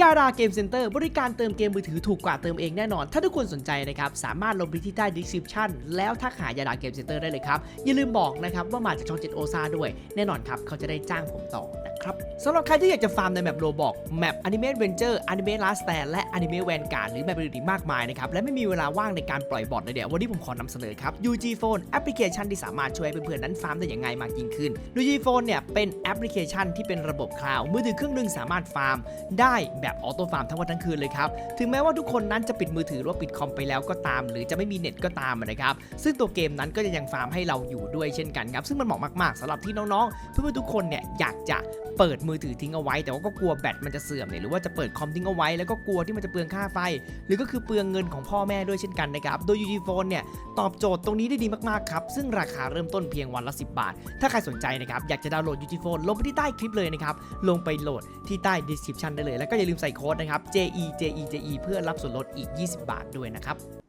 ยาดาเกมเซ็นเตอร์บริการเติมเกมมือถือถูกกว่าเติมเองแน่นอน ถ้าทุกคนสนใจนะครับ สามารถลงไปที่ใต้ดีสคริปชั่นแล้วทักหายาดาเกมเซ็นเตอร์ได้เลยครับ อย่าลืมบอกนะครับว่ามาจากช่องเจ็ดโอซาด้วย แน่นอนครับ เขาจะได้จ้างผมต่อนะครับสำหรับใครที่อยากจะฟาร์มในแมปโรบอกแมปอนิเมะเวนเจอร์อนิเมะลาสแตนและอนิเมะแวนการ์ดหรือแมปอื่นๆมากมายนะครับ และไม่มีเวลาว่างในการปล่อยบอทเลยเดี๋ยววันนี้ผมขอนำเสนอครับ UG Phone แอปพลิเคชันที่สามารถช่วยเพื่อนๆนั้นฟาร์มได้อย่างง่ายมากยิ่งขึ้น UG Phone เนี่ยเป็นแอปพลิเคชันที่เป็นระบบคลาวด์มือถือเครื่องหนึงสามารถฟาร์ม ได้แบบออโต้ฟาร์มทั้งวันทั้งคืนเลยครับถึงแม้ว่าทุกคนนั้นจะปิดมือถือหรือว่าปิดคอมไปแล้วก็ตาม หรือจะไม่มีเน็ตก็ตามนะครับซึ่งตัวเกมนั้นก็จะยังฟาร์มให้เราอยู่ด้วยเช่นกันครับซึ่งมันเหมาะมากๆสำหรับที่น้องๆเพื่อนๆทุกคนเนี่ยอยากจะเปิดมือถือทิ้งเอาไว้ แต่ว่าก็กลัวแบตมันจะเสื่อมเนี่ยหรือว่าจะเปิดคอมทิ้งเอาไว้ แล้วก็กลัวที่มันจะเปลืองค่าไฟ หรือก็คือเปลืองเงินของพ่อแม่ด้วยเช่นกันนะครับโดย UG Phone เนี่ยตอบโจทย์ตรงนี้ได้ดีมากๆครับซึ่งราคาเริ่มต้นเพียงวันละ 10 บาท ถ้าใครสนใจนะครับอยากจะดาวน์โหลด UG Phone ลงไปที่ใต้คลิปเลยนะครับลงไปโหลดที่ใต้ description ได้เลย แล้วก็อย่าลืมใส่โค้ดนะครับ JE JE JE เพื่อรับส่วนลดอีก 20 บาทด้วยนะครับ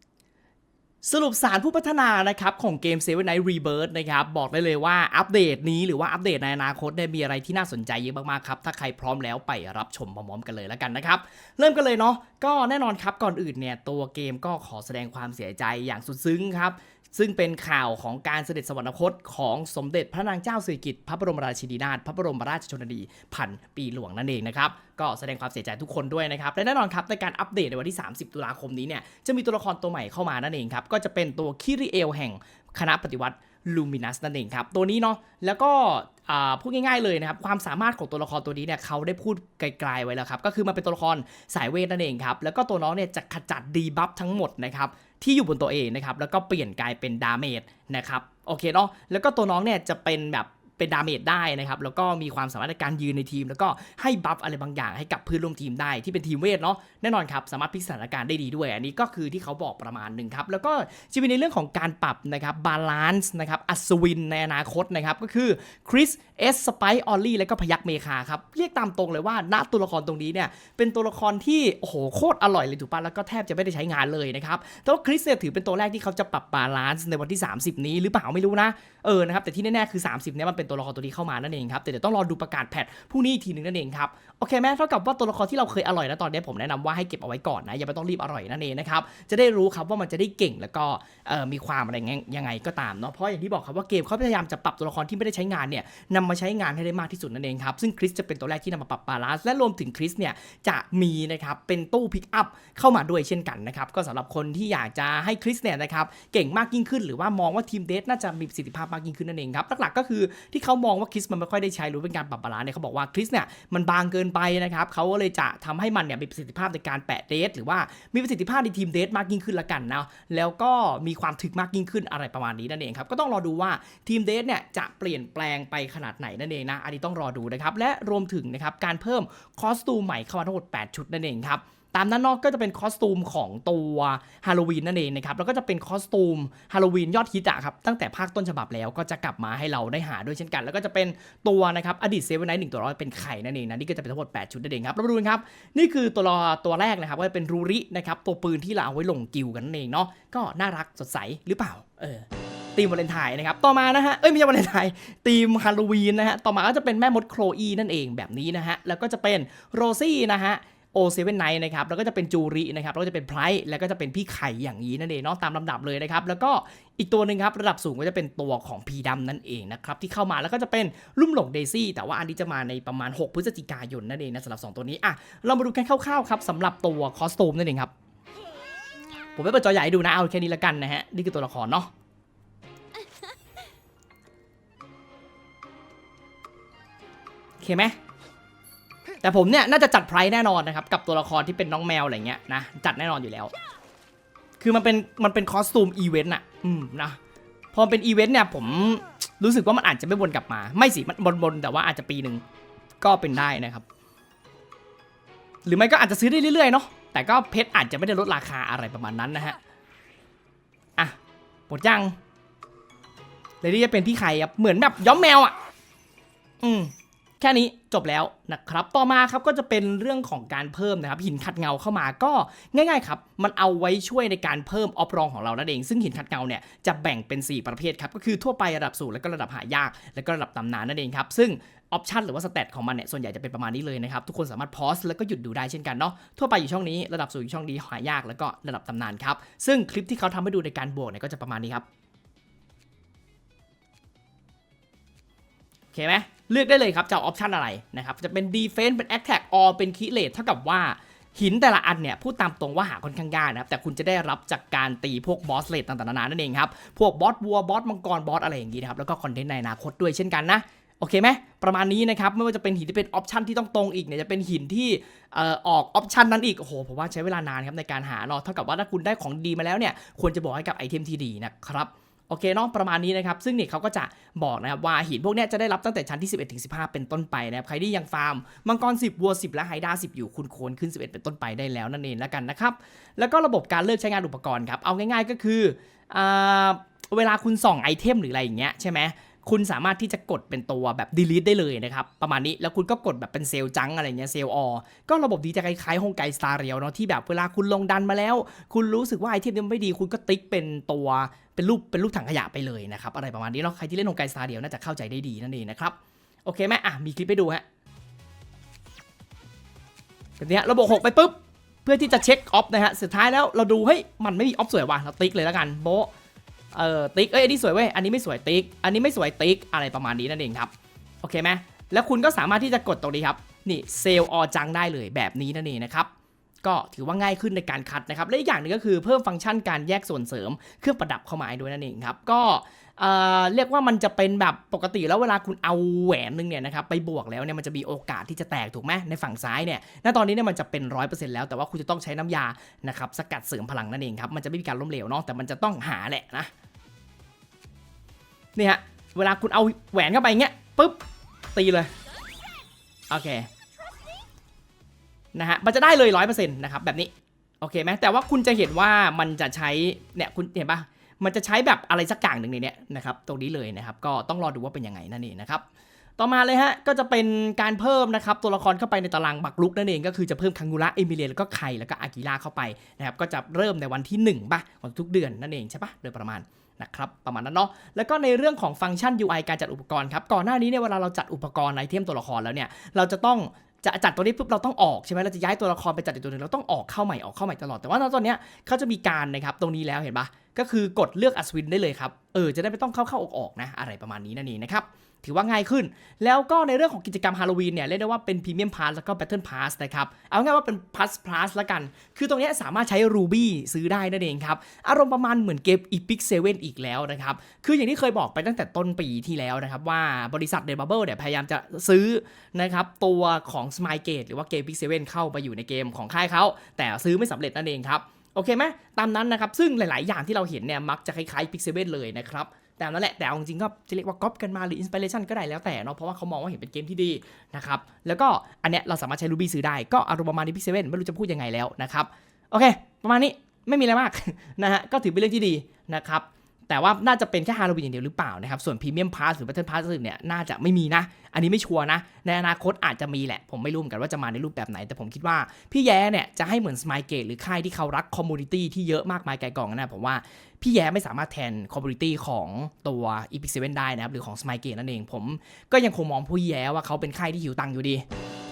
สรุปสารผู้พัฒนานะครับของเกม Seven Night Rebirth นะครับบอกได้เลยว่าอัปเดตนี้หรือว่าอัปเดตในอนาคตได้มีอะไรที่น่าสนใจเยอะมากๆครับ ถ้าใครพร้อมแล้วไปรับชมพร้อมๆกันเลยแล้วกันนะครับ เริ่มกันเลยเนาะก็แน่นอนครับก่อนอื่นเนี่ยตัวเกมก็ขอแสดงความเสียใจอย่างสุดซึ้งครับ ซึ่งเป็นข่าวของการเสด็จสวรรคตของสมเด็จพระนางเจ้าสิริกิติ์พระบรมราชินีนาถพระบรมราชชนนีพันปีหลวงนั่นเองนะครับก็แสดงความเสียใจทุกคนด้วยนะครับและแน่นอนครับในการอัปเดตในวันที่ 30 ตุลาคมนี้เนี่ยจะมีตัวละครตัวใหม่เข้ามานั่นเองครับก็จะเป็นตัวคิริเอลแห่งคณะปฏิวัติ ลูมินัสนั่นเองครับ ตัวนี้เนาะแล้วก็พูดง่ายๆเลยนะครับ ความสามารถของตัวละครตัวนี้เนี่ยเขาได้พูดไกลๆไว้แล้วครับ ก็คือมันเป็นตัวละครสายเวทนั่นเองครับ แล้วก็ตัวน้องเนี่ยจะขจัดดีบัฟทั้งหมดนะครับที่อยู่บนตัวเองนะครับ แล้วก็เปลี่ยนกลายเป็นดาเมจนะครับ โอเคเนาะแล้วก็ตัวน้องเนี่ยจะเป็นแบบ เป็นดาเมจได้นะครับแล้วก็มีความสามารถในการยืนในทีม แล้วก็ให้บัฟอะไรบางอย่างให้กับเพื่อนร่วมทีมได้ที่เป็นทีมเวทเนาะแน่นอนครับสามารถพลิกสถานการณ์ได้ดีด้วย อันนี้ก็คือที่เขาบอกประมาณหนึ่งครับแล้วก็จะมีในเรื่องของการปรับนะครับบาลานซ์นะครับอัศวินในอนาคตนะครับก็คือคริสเอสสไปออลลี่และก็พยักเมคาครับเรียกตามตรงเลยว่าณตัวละครตรงนี้เนี่ยเป็นตัวละครที่โอ้โหโคตรอร่อยเลยถูกปะแล้วก็แทบจะไม่ได้ใช้งานเลยนะครับแต่ว่าคริสเนี่ยถือเป็นตัวแรกที่เขาจะปรับบาลานซ์ในวันที่ 30 นี้หรือเปล่าไม่รู้นะเออนะครับแต่ที่แน่ๆคือ 30เนี่ยมันเป็นตัวละครตัวนี้เข้ามานั่นเองครับแต่เดี๋ยวต้องรอดูประกาศแพทพรุ่งนี้อีกทีหนึงนั่นเองครับโอเคแม่เท่ากับว่าตัวละครที่เราเคยอร่อยนะตอนนี้ผมแนะนำว่าให้เก็บเอาไว้ก่อนนะอย่าไปต้องรีบอร่อยนั่นเองนะครับจะได้รู้ครับว่ามันจะได้เก่งแล้วก็มีความอะไรยังไงก็ตามเนาะเพราะอย่างที่บอกครับว่าเกมเขาพยายามจะปรับตัวละครที่ไม่ได้ใช้งานเนี่ยนำมาใช้งานให้ได้มากที่สุดนั่นเองครับซึ่งคริสจะเป็นตัวแรกที่นำมาปรับบาลานซ์และรวมถึงคริสเนี่ยจะมีนะครับเป็นตู้พิกอัพเข้ามาด้วยเช่นกันนะครับก็สำหรับคนที่อยากจะให้คริสเนี่ยนะครับเก่งมากยิ่งขึ้นหรือว่ามองว่าทีมเดทน่าจะมีประสิทธิภาพมากยิ่งขึ้นนั่นเองครับหลักๆก็คือทที่เขามองว่าคริสมันไม่ค่อยได้ใช้หรือเป็นการปรับบาลานซ์เนี่ยเขาบอกว่าคริสเนี่ยมันบางเกินไปนะครับเขาก็เลยจะทำให้มันเนี่ยมีประสิทธิภาพในการแปะเดทหรือว่ามีประสิทธิภาพในทีมเดทมากยิ่งขึ้นละกันนะแล้วก็มีความถึกมากยิ่งขึ้นอะไรประมาณนี้นั่นเองครับก็ต้องรอดูว่าทีมเดทเนี่ยจะเปลี่ยนแปลงไปขนาดไหนนั่นเองนะอันนี้ต้องรอดูนะครับและรวมถึงนะครับการเพิ่มคอสตูมใหม่เข้ามาทั้งหมด 8 ชุดนั่นเองครับ ตามนั้นนอกก็จะเป็นคอสตูมของตัวฮาโลวีนนั่นเองนะครับ แล้วก็จะเป็นคอสตูมฮาโลวีนยอดฮิตอะครับ ตั้งแต่ภาคต้นฉบับแล้วก็จะกลับมาให้เราได้หาด้วยเช่นกัน แล้วก็จะเป็นตัวนะครับอดีตเซเว่นไนท์หนึ่งตัวร้อยเป็นไข่นั่นเองนะนี่ก็จะเป็นทั้งหมด 8 ชุดนั่นเองครับเรามาดูนครับนี่คือตัวละตัวแรกนะครับก็จะเป็นรูรินะครับตัวปืนที่เราเอาไว้ลงกิลกันนั่นเองเนาะก็น่ารักสดใสหรือเปล่าเออตีมวาเลนไทน์นะครับ ต่อมานะฮะ เอ้ยไม่ใช่วาเลนไทน์ตีมฮาโลวีนนะฮะ ต่อมาก็จะเป็นแม่มดโคลอีนั่นเองแบบนี้นะฮะ แล้วก็จะเป็นโรซี่นะฮะ โอเซเว่นไนท์นะครับแล้วก็จะเป็นจูรินะครับแล้วก็จะเป็นไพรท์แล้วก็จะเป็นพี่ไข่อย่างนี้นั่นเองเนาะตามลำดับเลยนะครับแล้วก็อีกตัวหนึ่งครับระดับสูงก็จะเป็นตัวของพีดำนั่นเองนะครับที่เข้ามาแล้วก็จะเป็นลุ่มหลงเดซี่แต่ว่าอันนี้จะมาในประมาณ 6 พฤศจิกายนนั่นเองนะสำหรับ 2 ตัวนี้อะเรามาดูกันคร่าวๆครับสำหรับตัวคอสตูมนั่นเองครับผมไม่เปิดจอใหญ่ดูนะเอาแค่นี้ละกันนะฮะนี่คือตัวละครเนาะโอเคไหม แต่ผมเนี่ยน่าจะจัดไพร์แน่นอนนะครับกับตัวละครที่เป็นน้องแมวอะไรเงี้ยนะจัดแน่นอนอยู่แล้ว คือมันเป็นมันเป็นคอสตูมอีเวนต์อะอืมนะพอเป็นอีเวนต์เนี่ยผมรู้สึกว่ามันอาจจะไม่วนกลับมา ไม่สิมันบนๆแต่ว่าอาจจะปีหนึ่งก็เป็นได้นะครับ หรือไม่ก็อาจจะซื้อได้เรื่อยๆเนาะแต่ก็เพชรอาจจะไม่ได้ลดราคาอะไรประมาณนั้นนะฮะอะหมดยังเลยที่จะเป็นพี่ไข่ครับเหมือนแบบย้อมแมวอะ อืม แค่นี้จบแล้วนะครับ ต่อมาครับก็จะเป็นเรื่องของการเพิ่มนะครับ หินขัดเงาเข้ามาก็ง่ายๆครับ มันเอาไว้ช่วยในการเพิ่มออฟรองของเรานั่นเอง ซึ่งหินขัดเงาเนี่ยจะแบ่งเป็น 4 ประเภทครับ ก็คือทั่วไประดับสูงแล้วก็ระดับหายาก แล้วก็ระดับตำนานนั่นเองครับ ซึ่งออปชันหรือว่าสเตตของมันเนี่ย ส่วนใหญ่จะเป็นประมาณนี้เลยนะครับ ทุกคนสามารถพอสแล้วก็หยุดดูได้เช่นกันเนาะ ทั่วไปอยู่ช่องนี้ ระดับสูงอยู่ช่องนี้หายาก แล้วก็ระดับตำนานครับ ซึ่งคลิปที่เขาทำให้ดูในการบวกเนี่ยก็จะประมาณนี้ครับโอเคไหม เลือกได้เลยครับจะออปชันอะไรนะครับจะเป็น defense เป็น attack or เป็น key rate เท่ากับว่าหินแต่ละอันเนี่ยพูดตามตรงว่าหาค่อนข้างยากนะครับ แต่คุณจะได้รับจากการตีพวกบอสเลดต่างๆนานานั่นเองครับ พวกบอสวัวบอสมังกรบอสอะไรอย่างงี้นะครับ แล้วก็คอนเทนต์ในอนาคตด้วยเช่นกันนะ โอเคไหมประมาณนี้นะครับ ไม่ว่าจะเป็นหินที่เป็นออปชันที่ต้องตรงอีกเนี่ยจะเป็นหินที่ออออกออปชันนั้นอีก โอ้โหผมว่าใช้เวลานานครับในการหาเนาะเท่ากับว่าถ้าคุณได้ของดีมาแล้วเนี่ยควรจะบอกให้กับไอเทมที่ดีนะครับ โอเคเนาะประมาณนี้นะครับซึ่งเนี่ยเขาก็จะบอกนะครับว่าหินพวกนี้จะได้รับตั้งแต่ชั้นที่ 11ถึง15 เป็นต้นไปนะครับใครที่ยังฟาร์มมังกร 10 วัว 10 และไฮด้า10 อยู่คุณโคนขึ้น 11 เป็นต้นไปได้แล้วนั่นเองแล้วกันนะครับแล้วก็ระบบการเลือกใช้งานอุปกรณ์ครับเอาง่าย ๆ ก็คืออ่าเวลาคุณส่องไอเทมหรืออะไรอย่างเงี้ยใช่ไหม คุณสามารถที่จะกดเป็นตัวแบบ delete ได้เลยนะครับ ประมาณนี้แล้วคุณก็กดแบบเป็นเซลล์จังอะไรเงี้ยเซลล์อก็ระบบดีจะคล้ายๆฮงไกสตาร์เรียลเนาะที่แบบเวลาคุณลงดันมาแล้ว คุณรู้สึกว่าไอเทมนี้ไม่ดีคุณก็ติ๊กเป็นตัวเป็นรูปเป็นรูปถังขยะไปเลยนะครับอะไรประมาณนี้เนาะใครที่เล่นฮงไกสตาร์เรียลน่าจะเข้าใจได้ดีนั่นเองนะครับโอเคไหมอะมีคลิปให้ดูฮะแบบเนี้ยระบบหกไปปุ๊บเพื่อที่จะเช็คออฟนะฮะสุดท้ายแล้วเราดูเฮ้ยมันไม่มีออฟสวยว่ะเราติ๊กเลยแล้วกันโบะ เออติ๊กเอ้ยอันนี้สวยเว้ยอันนี้ไม่สวยติ๊กอันนี้ไม่สวยติ๊กอะไรประมาณนี้นั่นเองครับโอเคไหมแล้วคุณก็สามารถที่จะกดตรงนี้ครับนี่เซลออจังได้เลยแบบนี้นั่นเองนะครับก็ถือว่าง่ายขึ้นในการคัดนะครับและอีกอย่างหนึ่งก็คือเพิ่มฟังก์ชันการแยกส่วนเสริมเครื่องประดับเข้ามาด้วยนั่นเองครับก็เอ่อเรียกว่ามันจะเป็นแบบปกติแล้วเวลาคุณเอาแหวนหนึงเนี่ยนะครับไปบวกแล้วเนี่ยมันจะมีโอกาสที่จะแตกถูกไหมในฝั่งซ้ายเนี่ยณตอนนี้เนี่ยมันจะเป็นร้อยเปอร์เซ็นต์แล้วแต่ว่าคุณจะต้องใช้น้ำยานะครับสกัดเสริมพลังนั่นเองครับมันจะไม่มีการล้มเหลวเนาะแต่มันจะต้องหาแหละนะ นี่ฮะ เวลาคุณเอาแหวนเข้าไปเงี้ยปุ๊บ ตีเลย โอเค นะฮะ มันจะได้เลยร้อยเปอร์เซ็นต์นะครับ แบบนี้ โอเคไหมแต่ว่าคุณจะเห็นว่ามันจะใช้ เนี่ย คุณเห็นปะมันจะใช้แบบอะไรสักอย่างหนึ่งในเนี้ยนะครับ ตรงนี้เลยนะครับ ก็ต้องรอดูว่าเป็นยังไงนั่นเองนะครับ ต่อมาเลยฮะ ก็จะเป็นการเพิ่มนะครับ ตัวละครเข้าไปในตารางบักลุกนั่นเอง ก็คือจะเพิ่มคังกุระ เอมิเลียแล้วก็ไคแล้วก็อากิระเข้าไปนะครับ ก็จะเริ่มในวันที่1ป่ะของทุกเดือนนั่นเองใช่ปะโดยประมาณ นะครับประมาณนั้นเนาะแล้วก็ในเรื่องของฟังก์ชัน UI การจัดอุปกรณ์ครับก่อนหน้านี้เนี่ยเวลาเราจัดอุปกรณ์ไอเทมตัวละครแล้วเนี่ยเราจะต้องจะจัดตัวนี้ปุ๊บเราต้องออกใช่ไหมเราจะย้ายตัวละครไปจัดอีกตัวหนึ่งเราต้องออกเข้าใหม่ออกเข้าใหม่ตลอดแต่ว่าตอนนี้เขาจะมีการนะครับตรงนี้แล้วเห็นปะก็คือกดเลือกอัศวินได้เลยครับเออจะได้ไม่ต้องเข้าเข้าออกออกๆนะอะไรประมาณนี้นั่นเองนะครับ ถือว่าง่ายขึ้น แล้วก็ในเรื่องของกิจกรรมฮาโลวีนเนี่ยเรียกได้ว่าเป็นพรีเมียมพาสแล้วก็แบทเทิลพาสนะครับเอาง่ายว่าเป็นพ u สพาสละกัน คือตรงนี้สามารถใช้รูบี้ซื้อได้นั่นเองครับ อารมณ์ประมาณเหมือนเกม Epic 7 อีกแล้วนะครับ คืออย่างที่เคยบอกไปตั้งแต่ต้นปีที่แล้วนะครับ ว่าบริษัทเดนบับเบิลเนี่ยพยายามจะซื้อนะครับตัวของ Smile Gate หรือว่าเกม Epic 7เข้าไปอยู่ในเกมของค่ายเขาแต่ซื้อไม่สำเร็จนั่นเองครับโอเคไหมตามนั้นนะครับซึ่งหลาย ๆ อย่างที่เราเห็นเนี่ยมักจะคล้ายๆ Pixel เลยนะครับ แต่นั่นแหละแต่เอาจริงๆก็จะเรียกว่าก๊อปกันมาหรืออินสปิเรชันก็ได้แล้วแต่เนาะเพราะว่าเขามองว่าเห็นเป็นเกมที่ดีนะครับแล้วก็อันเนี้ยเราสามารถใช้ลูบี้ซื้อได้ก็อารมณ์ประมาณนี้พี่เซเว่นไม่รู้จะพูดยังไงแล้วนะครับโอเค ประมาณนี้ไม่มีอะไรมากนะฮะก็ถือเป็นเรื่องที่ดีนะครับ แต่ว่าน่าจะเป็นแค่ฮาโลวีนอย่างเดียวหรือเปล่านะครับ ส่วนพรีเมียมพาสหรือบัตเทิลพาสอื่นเนี่ยน่าจะไม่มีนะ อันนี้ไม่ชัวร์นะ ในอนาคตอาจจะมีแหละ ผมไม่รู้เหมือนกันว่าจะมาในรูปแบบไหน แต่ผมคิดว่าพี่แย้เนี่ยจะให้เหมือนสมายเกตหรือค่ายที่เขารักคอมมูนิตี้ที่เยอะมากมายไกลกองนะผมว่าพี่แย้ไม่สามารถแทนคอมมูนิตี้ของตัว e p i c 7ได้นะครับหรือของสมายเกตนั่นเอง ผมก็ยังคงมองพี่แย้ว่าเขาเป็นค่ายที่หิวตังค์อยู่ดี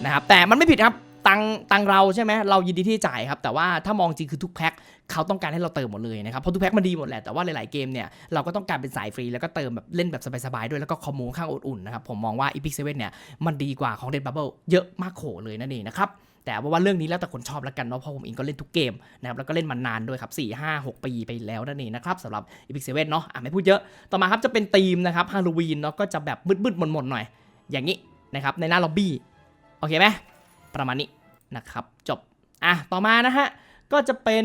นะครับแต่มันไม่ผิดครับตังตังเราใช่ไหมเรายินดีที่จะจ่ายครับ แต่ว่าถ้ามองจริงคือทุกแพ็ค เขาต้องการให้เราเติมหมดเลยนะครับเพราะทุกแพ็คมันดีหมดแหละแต่ว่าหลายๆเกมเนี่ยเราก็ต้องการเป็นสายฟรีแล้วก็เติมแบบเล่นแบบสบายๆด้วยแล้วก็คอมมูข้างอุ่นๆนะครับผมมองว่า Epic 7เนี่ยมันดีกว่าของ Dead Bubble เยอะมากโขเลยนั่นเองนะครับแต่ว่าเรื่องนี้แล้วแต่คนชอบแล้วกันเนาะเพราะผมเองก็เล่นทุกเกมนะครับแล้วก็เล่นมานานด้วยครับ4 5 6 ปีไปแล้วนั่นเองนะครับสำหรับ Epic 7เนาะอะไม่พูดเยอะต่อมาครับจะเป็นธีมนะครับฮาโลวีนเนาะก็จะแบบมืดๆมนๆหน่อย อย่างนี้นะครับในหน้าล็อบบี้โอเคไหมประมาณนี้นะครับจบอะต่อมานะฮะ ก็จะเป็น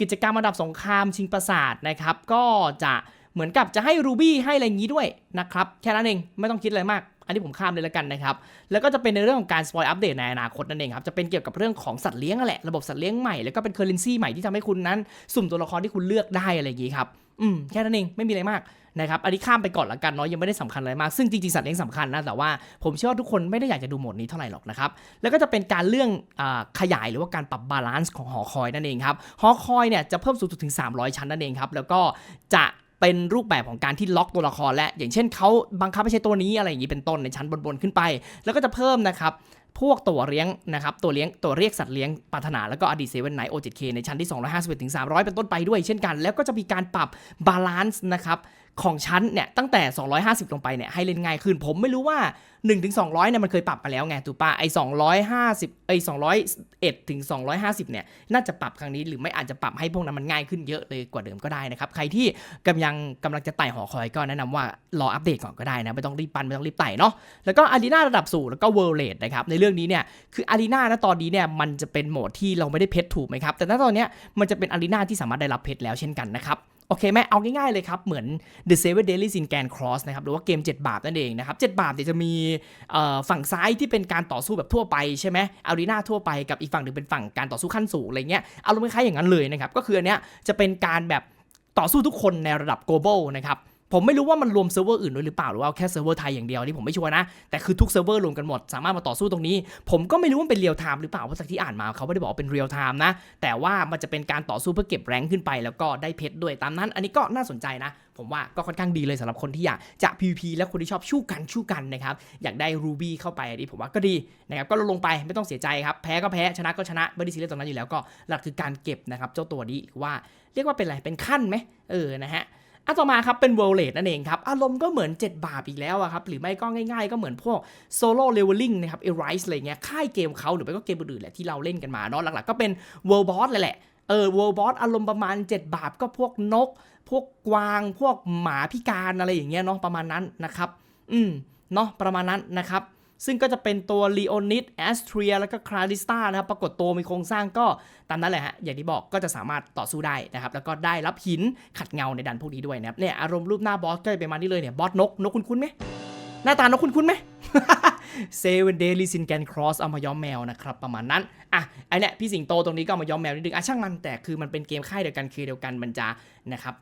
กิจกรรมระดับสงครามชิงปราสาทนะครับ ก็จะเหมือนกับจะให้รูบี้ให้อะไรอย่างนี้ด้วยนะครับ แค่นั้นเองไม่ต้องคิดอะไรมาก อันนี้ผมข้ามเลยแล้วกันนะครับ แล้วก็จะเป็นในเรื่องของการสปอยอัปเดตในอนาคตนั่นเองครับ จะเป็นเกี่ยวกับเรื่องของสัตว์เลี้ยงแหละ ระบบสัตว์เลี้ยงใหม่ แล้วก็เป็นเคอร์เรนซีใหม่ที่ทำให้คุณนั้น สุ่มตัวละครที่คุณเลือกได้อะไรอย่างงี้ครับ อืม แค่นั้นเอง ไม่มีอะไรมาก นะครับอันนี้ข้ามไปก่อนละกันเนาะยังไม่ได้สำคัญอะไรมากซึ่งจริงๆสัตว์เลี้ยงสำคัญนะแต่ว่าผมเชื่อว่าทุกคนไม่ได้อยากจะดูหมดนี้เท่าไหร่หรอกนะครับแล้วก็จะเป็นการเรื่องอขยายหรือว่าการปรับบาลานซ์ของหอคอยนั่นเองครับหอคอยเนี่ยจะเพิ่มสูงสุดถึง 300 ชั้นนั่นเองครับแล้วก็จะเป็นรูปแบบของการที่ล็อกตัวละครและ อย่างเช่นเขาบังคับให้ใช้ตัวนี้อะไรอย่างนี้เป็นต้นในชั้นบนๆขึ้นไป แล้วก็จะเพิ่มนะครับ พวกตัวเลี้ยงนะครับตัวเลี้ยงตัวเรียกสัตว์เลี้ยงปรารถนาแล้วก็อดีตเซเว่นไนโอเจ็ดเคในชั้นที่ 251ถึง300 เป็นต้นไปด้วยเช่นกัน แล้วก็จะมีการปรับบาลานซ์นะครับของชั้นเนี่ยตั้งแต่ 250 ลงไปเนี่ยให้เล่นง่ายขึ้น ผมไม่รู้ว่า1ถึง200เนี่ยมันเคยปรับมาแล้วไงถูกปะไอ้250ไอ้201ถึง250เนี่ยน่าจะปรับครั้งนี้หรือไม่อาจจะปรับให้พวกนั้นมันง่ายขึ้นเยอะเลยกว่าเดิมก็ได้นะครับใครที่กำลังกำลังจะไต่หอคอยก็แนะนำว่ารออัปเดตก่อนก็ได้นะไม่ต้องรีบปันไม่ต้องรีบไต่เนาะแล้วก็อารีนาระดับสูงแล้วก็เวิร์เลดนะครับในเรื่องนี้เนี่ยคืออารีนาณตอนนี้เนี่ยมันจะเป็นโหมดที่เราไม่ได้เพชรถูกไหมครับ แต่ณตอนนี้มันจะเป็นอารีนาที่สามารถได้รับเพชรแล้วเช่นกันนะครับโอเคไหมเอาง่ายๆเลยครับ เหมือน The Seven Daily Sin Gan Cross นะครับหรือว่าเกม 7 บาปนั่นเองนะครับ 7 บาปเนี่ยจะมีฝั่งซ้ายที่เป็นการต่อสู้แบบทั่วไปใช่ไหมอารีนาทั่วไปกับอีกฝั่งหนึ่งเป็นฝั่งการต่อสู้ขั้นสูงอะไรเงี้ยอารมณ์คล้ายๆอย่างนั้นเลยนะครับ ก็คืออันเนี้ยจะเป็นการแบบต่อสู้ทุกคนในระดับ global นะครับ ผมไม่รู้ว่ามันรวมเซิร์ฟเวอร์อื่นด้วยหรือเปล่าหรือว่าแค่เซิร์ฟเวอร์ไทยอย่างเดียวที่ผมไม่ชัวร์นะ แต่คือทุกเซิร์ฟเวอร์รวมกันหมด สามารถมาต่อสู้ตรงนี้ ผมก็ไม่รู้ว่าเป็นเรียลไทม์หรือเปล่าเพราะจากที่อ่านมาเขาไม่ได้บอกเป็นเรียลไทม์นะ แต่ว่ามันจะเป็นการต่อสู้เพื่อเก็บแรงขึ้นไป แล้วก็ได้เพชรด้วยตามนั้น อันนี้ก็น่าสนใจนะ ผมว่าก็ค่อนข้างดีเลยสำหรับคนที่อยากจะ PVP และคนที่ชอบชู้กันชู้กันนะครับอยากได้ Ruby เข้าไปอันนี้ผมว่าก็ดีนะครับก็ลดลงไปไม่ต้องเสียใจครับแพ้ก็แพ้ชนะก็ชนะไม่ได้ซีเรียสตรงนั้นอยู่แล้วก็หลักคือการเก็บนะครับเจ้าตัวนี้หรือว่าเรียกว่าเป็นอะไรเป็นขั้นไหมเออนะฮะ อันต่อมาครับเป็น World Rate นั่นเองครับ อารมณ์ก็เหมือน 7 บาปอีกแล้วอะครับ หรือไม่ก็ง่ายๆ ก็เหมือนพวก Solo Leveling นะครับ Arise อะไรเงี้ย ค่ายเกมเขาหรือไม่ก็เกมอื่นๆแหละที่เราเล่นกันมาเนาะ หลักๆก็เป็น World Boss เลยแหละ เออ World Boss อารมณ์ประมาณ 7 บาปก็พวกนก พวกกวาง พวกหมาพิการอะไรอย่างเงี้ยเนาะ ประมาณนั้นนะครับ อืม เนาะ ประมาณนั้นนะครับ ซึ่งก็จะเป็นตัวลีโอนิดแอสเทรียแล้วก็คลาริสตานะครับ ปรากฏตัวมีโครงสร้างก็ตามนั้นแหละฮะ อย่างที่บอกก็จะสามารถต่อสู้ได้นะครับ แล้วก็ได้รับหินขัดเงาในดันพวกนี้ด้วยนะครับ เนี่ยอารมณ์รูปหน้าบอสก็จะเป็นมานี่เลยเนี่ย บอสนก นกคุณคุ้นๆไหมหน้าตานกคุณคุ้นๆไหมเซเว่นเดลิซินแกนครอสเอามาย้อมแมวนะครับ ประมาณนั้น อะไอเนี่ยพี่สิงโตตรงนี้ก็ามาย้อมแมวนิดนึงอะช่างมันแต่คือมันเป็นเกมค่ายเดียวกันคือเดียวกันมันจะนะครับ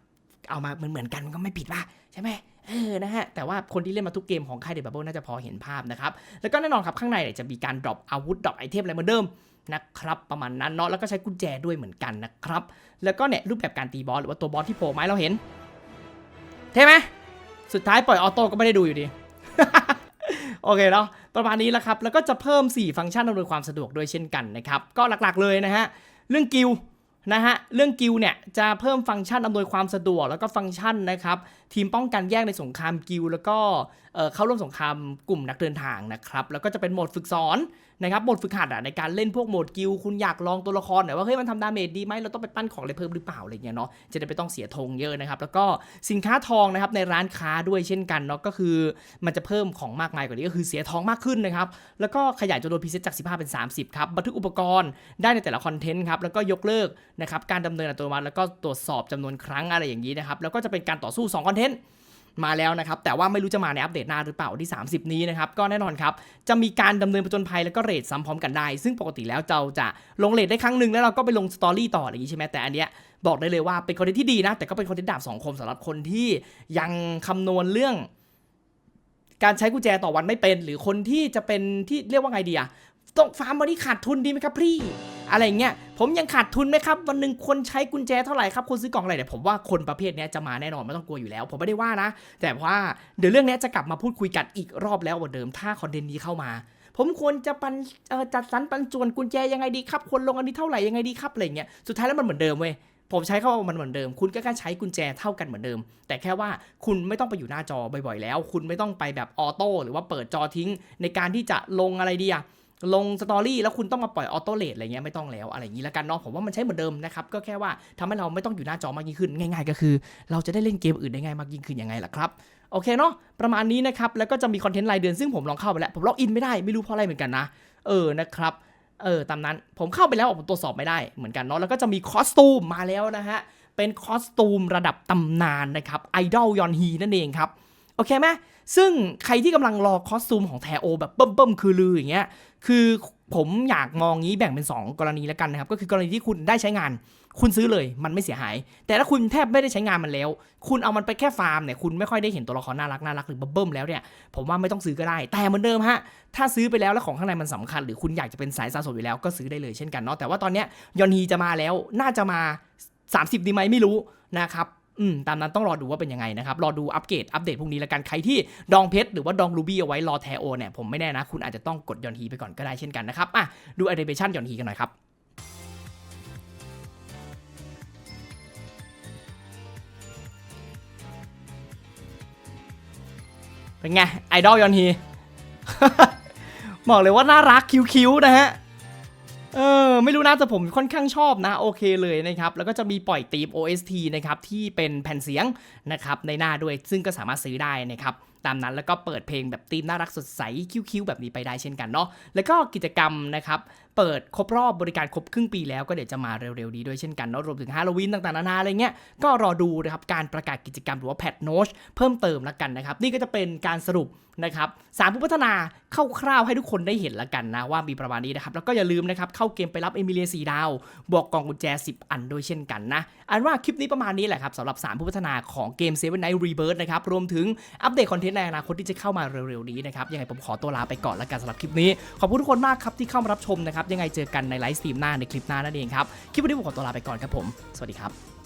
เอามาเหมือนเหมือนกันมันก็ไม่ผิดป่ะใช่ไหม เออนะฮะแต่ว่าคนที่เล่นมาทุกเกมของค่ายเดบับเบิลน่าจะพอเห็นภาพนะครับ แล้วก็แน่นอนครับข้างในเนี่ยจะมีการดรอปอาวุธดรอปไอเทมอะไรเหมือนเดิมนะครับประมาณนั้นเนาะแล้วก็ใช้กุญแจด้วยเหมือนกันนะครับ แล้วก็เนี่ยรูปแบบการตีบอสหรือว่าตัวบอสที่โผล่มาเราเห็นเท่ไหมสุดท้ายปล่อยออโต้ก็ไม่ได้ดูอยู่ดีโอเคเนาะประมาณนี้แหละครับ แล้วก็จะเพิ่ม 4 ฟังก์ชันอำนวยความสะดวกด้วยเช่นกันนะครับ ก็หลักๆเลยนะฮะ เรื่องกิลนะฮะ เรื่องกิลเนี่ยจะเพิ่มฟังก์ชันอำนวยความสะดวกแล้วก็ฟังก์ชันนะครับทีมป้องกันแยกในสงครามกิลแล้วก็เข้าร่วมสงครามกลุ่มนักเดินทางนะครับ แล้วก็จะเป็นโหมดฝึกสอนนะครับโหมดฝึกหัดอะในการเล่นพวกโหมดกิลคุณอยากลองตัวละครหน่อยว่าเฮ้ยมันทำดาเมจดีไหมเราต้องไปปั้นของอะไรเพิ่มหรือเปล่าอะไรเงี้ยเนาะจะได้ไม่ต้องเสียธงเยอะนะครับ แล้วก็สินค้าทองนะครับในร้านค้าด้วยเช่นกันเนาะก็คือ มันจะเพิ่มของมากมายกว่านี้ก็คือเสียทองมากขึ้นนะครับแล้วก็ขยายจำนวนพรีเซตจาก 15 เป็น 30ครับบันทึกอุปกรณ์ได้ในแต่ละคอนเทนต์ครับแล้วก็ยกเลิกนะครับการดำเนินอัตโนมัติแล้วก็ตรวจสอบจำนวนครั้งอะไรอย่างนี้นะครับแล้วก็จะเป็นการต่อสู้2คอนเทนต์มาแล้วนะครับ แต่ว่าไม่รู้จะมาในอัปเดตหน้าหรือเปล่าที่ 30 นี้นะครับ ก็แน่นอนครับ จะมีการดำเนินผจญภัยแล้วก็เรทซ้ำพร้อมกันได้ ซึ่งปกติแล้วเราจะลงเรทได้ครั้งหนึ่งแล้วเราก็ไปลงสตอรี่ต่ออะไรอย่างนี้ใช่ไหมแต่อันเนี้ยบอกได้เลยว่าเป็นคอนเทนต์ที่ดีนะ แต่ก็เป็นคอนเทนต์ดาบสองคมสำหรับคนที่ยังคำนวณเรื่องการใช้กุญแจต่อวันไม่เป็น หรือคนที่จะเป็นที่เรียกว่าไงดีอะ ต้องฟาร์มวันนี้ขาดทุนดีไหมครับพี่ อะไรเงี้ย ผมยังขาดทุนไหมครับ วันหนึ่งคนใช้กุญแจเท่าไหร่ครับ คนซื้อกล่องอะไรเนี่ยผมว่าคนประเภทนี้จะมาแน่นอนไม่ต้องกลัวอยู่แล้ว ผมไม่ได้ว่านะ แต่ว่าเดี๋ยวเรื่องนี้จะกลับมาพูดคุยกันอีกรอบแล้วเหมือนเดิมถ้าคอนเทนต์นี้เข้ามา ผมควรจะปันจัดสรรปันส่วนกุญแจยังไงดีครับควรลงอันนี้เท่าไหร่ยังไงดีครับอะไรเงี้ยสุดท้ายแล้วมันเหมือนเดิมเว้ยผมใช้คำว่ามันเหมือนเดิม คุณก็แค่ใช้กุญแจเท่ากันเหมือนเดิม แต่แค่ว่าคุณไม่ต้องไปอยู่หน้าจอบ่อยๆ แล้ว คุณไม่ต้องไปแบบออโต้หรือว่าเปิดจอทิ้ง ในการที่จะลงอะไรดีอะ ลงสตอรี่แล้วคุณต้องมาปล่อยออโต้เลทอะไรเงี้ยไม่ต้องแล้วอะไรอย่างนี้แล้วกันเนาะผมว่ามันใช้เหมือนเดิมนะครับก็แค่ว่าทำให้เราไม่ต้องอยู่หน้าจอมากยิ่งขึ้น ง่าย ๆ ก็คือ เราจะได้เล่นเกมอื่นได้ง่ายมากยิ่งขึ้นยังไงล่ะครับโอเคเนาะประมาณนี้นะครับแล้วก็จะมีคอนเทนต์รายเดือนซึ่งผมลองเข้าไปแล้ว ผมล็อกอินไม่ได้ไม่รู้เพราะอะไรเหมือนกันนะ เออนะครับเออตามนั้นผมเข้าไปแล้วผมตรวจสอบไม่ได้เหมือนกันเนาะแล้วก็จะมีคอสตูมมาแล้วนะฮะเป็นคอสตูมระดับตำนานนะครับไอดอลยอนฮีนั่นเองครับ โอเคไหมซึ่งใครที่กำลังรอคอสตูมของแทโอแบบเบิ่มๆคือลืออย่างเงี้ย คือผมอยากมองงี้แบ่งเป็น 2 กรณีแล้วกันนะครับ ก็คือกรณีที่คุณได้ใช้งาน คุณซื้อเลยมันไม่เสียหาย แต่ถ้าคุณแทบไม่ได้ใช้งานมันแล้ว คุณเอามันไปแค่ฟาร์มเนี่ยคุณไม่ค่อยได้เห็นตัวละครน่ารักน่ารักหรือเบิ่มแล้วเนี่ยผมว่าไม่ต้องซื้อก็ได้ แต่เหมือนเดิมฮะถ้าซื้อไปแล้วแล้วของข้างในมันสำคัญ หรือคุณอยากจะเป็นสายสะสมอยู่แล้วก็ซื้อได้เลยเช่นกันเนาะแต่ว่าตอนเนี้ยยอนฮีจะมาแล้วน่าจะมา 30 ดีไหมไม่รู้นะครับ อืมตามนั้นต้องรอดูว่าเป็นยังไงนะครับ รอดูอัปเกรดอัปเดตพวกนี้ล้วกันใครที่ดองเพชรหรือว่าดองรูบี้เอาไว้รอแทโอเนี่ยผมไม่แน่นะ คุณอาจจะต้องกดยอนฮีไปก่อนก็ได้เช่นกันนะครับอะดูแอนิเมชันยอนฮีกันหน่อยครับเป็นไงไอดอลยอนฮีบอกเลยว่าน่ารักคิ้วๆนะฮะ เออไม่รู้นะแต่ผมค่อนข้างชอบนะโอเคเลยนะครับ แล้วก็จะมีปล่อยตีม OST นะครับ ที่เป็นแผ่นเสียงนะครับในหน้าด้วยซึ่งก็สามารถซื้อได้นะครับ ตามนั้นแล้วก็เปิดเพลงแบบตีมน่ารักสดใสคิ้วๆ แบบนี้ไปได้เช่นกันเนาะแล้วก็กิจกรรมนะครับ เปิดครบรอบบริการครบครึ่งปีแล้วก็เดี๋ยวจะมาเร็วๆนี้ด้วยเช่นกันเนาะรวมถึงฮาโลวีนต่างๆนานาอะไรเงี้ยก็รอดูนะครับการประกาศกิจกรรมหรือว่าแพทโนชเพิ่มเติมแล้วกันนะครับนี่ก็จะเป็นการสรุปนะครับสามผู้พัฒนาคร่าวๆให้ทุกคนได้เห็นแล้วกันนะว่ามีประมาณนี้นะครับแล้วก็อย่าลืมนะครับเข้าเกมไปรับเอมิเลียสีดาว บวกกล่องกุญแจ 10 อันด้วยเช่นกันนะอันว่าคลิปนี้ประมาณนี้แหละครับสำหรับ3ผู้พัฒนาของเกม Seven Night Rebirth นะครับรวมถึงอัปเดตคอนเทนต์ในอนาคตที่จะเข้ามาเร็วๆนี้นะครับยังไงผมขอตัวลาไปก่อนล้วกันสำหรับคลิปนี้ขอบคุณทุกคนมากครับที่เข้ามารับชมนะครับยังไงเจอกันในไลฟ์สตรีมหน้าในคลิปหน้านั่นเองครับคลิปวันนี้ผมขอตัวลาไปก่อนครับผม สวัสดีครับ